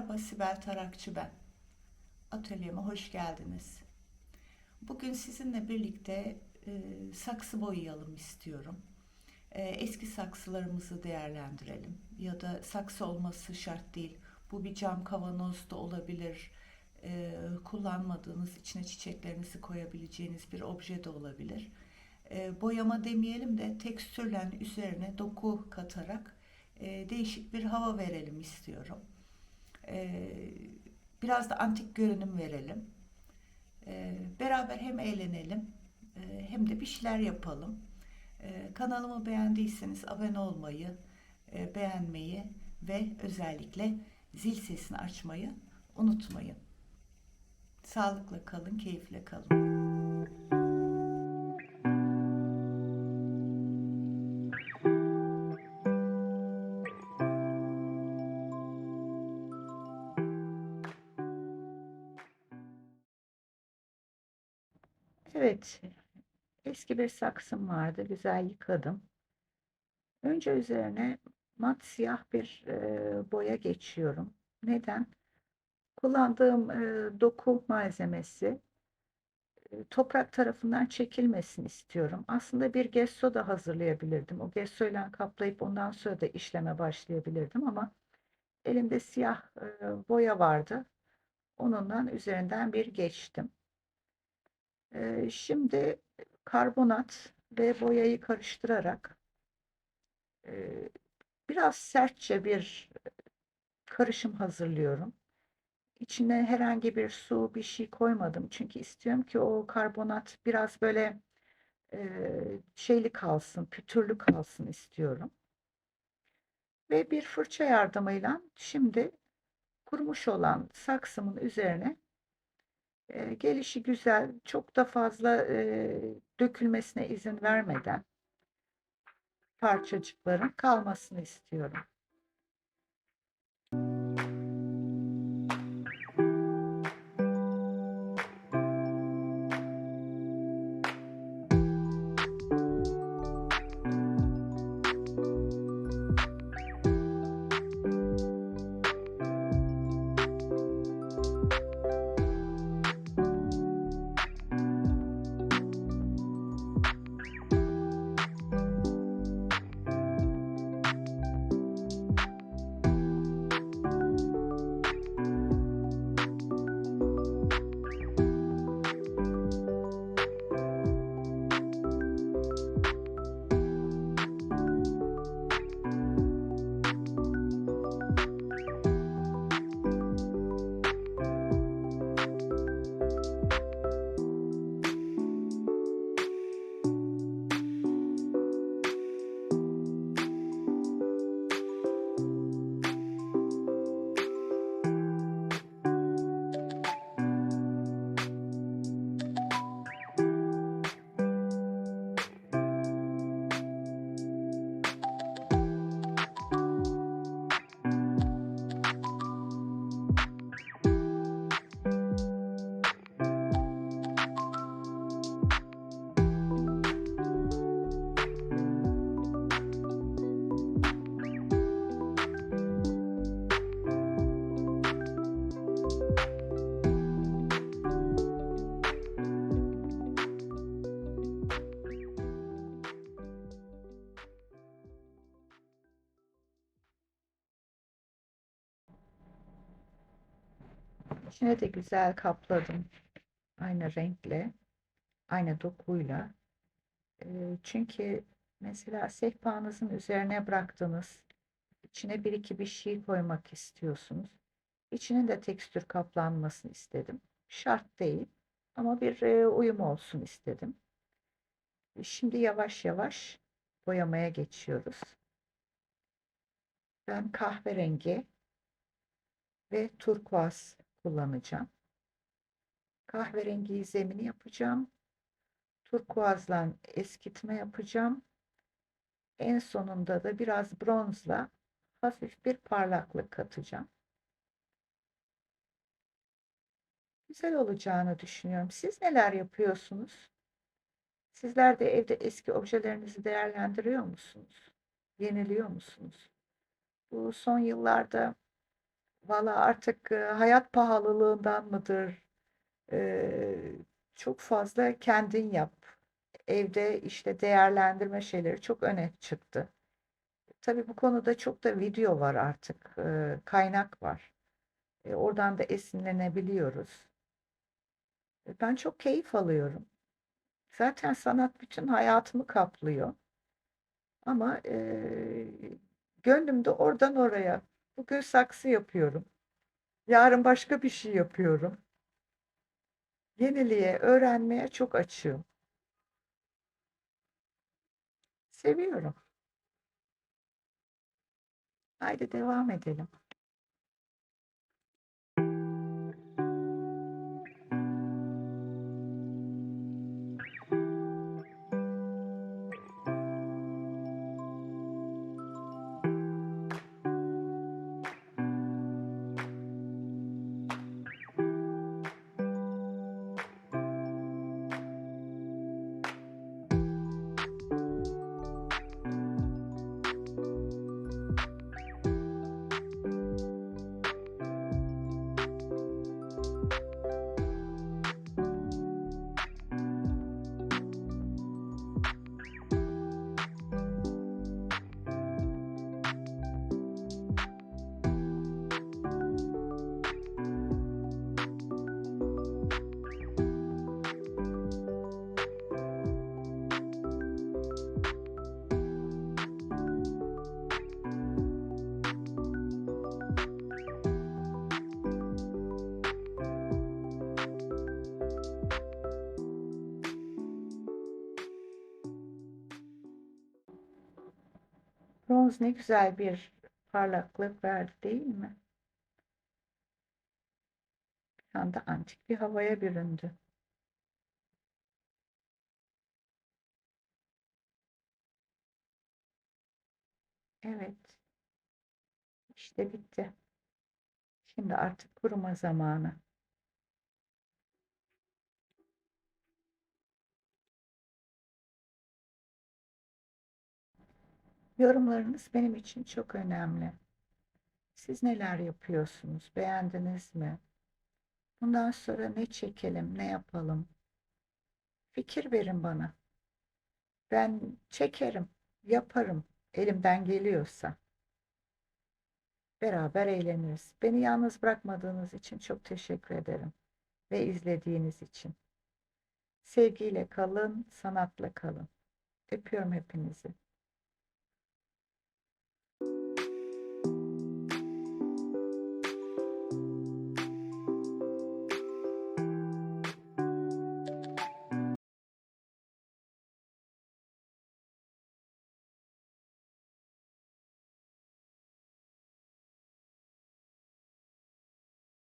Sibel Tarakçı ben. Atölyeme hoş geldiniz. Bugün sizinle birlikte e, saksı boyayalım istiyorum. E, eski saksılarımızı değerlendirelim. Ya da saksı olması şart değil. Bu bir cam kavanoz da olabilir. E, kullanmadığınız içine çiçeklerinizi koyabileceğiniz bir obje de olabilir. E, boyama demeyelim de tekstürlen üzerine doku katarak e, değişik bir hava verelim istiyorum. Ee, biraz da antik görünüm verelim. Ee, beraber hem eğlenelim e, hem de bir şeyler yapalım. Ee, kanalımı beğendiyseniz abone olmayı, e, beğenmeyi ve özellikle zil sesini açmayı unutmayın. Sağlıkla kalın, keyifle kalın. Evet, eski bir saksım vardı. Güzel yıkadım. Önce üzerine mat siyah bir e, boya geçiyorum. Neden? Kullandığım e, doku malzemesi e, toprak tarafından çekilmesini istiyorum. Aslında bir gesso da hazırlayabilirdim. O gesso ile kaplayıp ondan sonra da işleme başlayabilirdim ama elimde siyah boya vardı. Onundan üzerinden bir geçtim. E, şimdi karbonat ve boyayı karıştırarak e, biraz sertçe bir karışım hazırlıyorum. İçine herhangi bir su bir şey koymadım. Çünkü istiyorum ki o karbonat biraz böyle e, şeyli kalsın, pütürlü kalsın istiyorum. Ve bir fırça yardımıyla şimdi kurumuş olan saksımın üzerine e, gelişi güzel, çok da fazla e, dökülmesine izin vermeden parçacıkların kalmasını istiyorum. İçine de güzel kapladım. Aynı renkle, aynı dokuyla. Çünkü mesela sehpanızın üzerine bıraktığınız içine bir iki bir şey koymak istiyorsunuz. İçinin de tekstür kaplanmasını istedim. Şart değil ama bir e, uyum olsun istedim. Şimdi yavaş yavaş boyamaya geçiyoruz. Ben kahverengi ve turkuaz kullanacağım. Kahverengi zemini yapacağım. Turkuazla eskitme yapacağım. En sonunda da biraz bronzla hafif bir parlaklık katacağım. Güzel olacağını düşünüyorum. Siz neler yapıyorsunuz? Sizler de evde eski objelerinizi değerlendiriyor musunuz? Yeniliyor musunuz? Bu son yıllarda Valla artık e, hayat pahalılığından mıdır? E, çok fazla kendin yap. Evde işte değerlendirme şeyleri çok öne çıktı. Tabii bu konuda çok da video var artık. e, kaynak var. E, oradan da esinlenebiliyoruz. E, Ben çok keyif alıyorum. Zaten sanat bütün hayatımı kaplıyor. Ama e, gönlüm de oradan oraya. Bugün saksı yapıyorum. Yarın başka bir şey yapıyorum. Yeniliğe, öğrenmeye çok açığım. Seviyorum. Haydi devam edelim. Bronz ne güzel bir parlaklık verdi değil mi? Bir anda antik bir havaya büründü. Evet, işte bitti. Şimdi artık kuruma zamanı. Yorumlarınız benim için çok önemli. Siz neler yapıyorsunuz? Beğendiniz mi? Bundan sonra ne çekelim, ne yapalım? Fikir verin bana. Ben çekerim, yaparım elimden geliyorsa. Beraber eğleniriz. Beni yalnız bırakmadığınız için çok teşekkür ederim ve izlediğiniz için. Sevgiyle kalın, sanatla kalın. Öpüyorum hepinizi.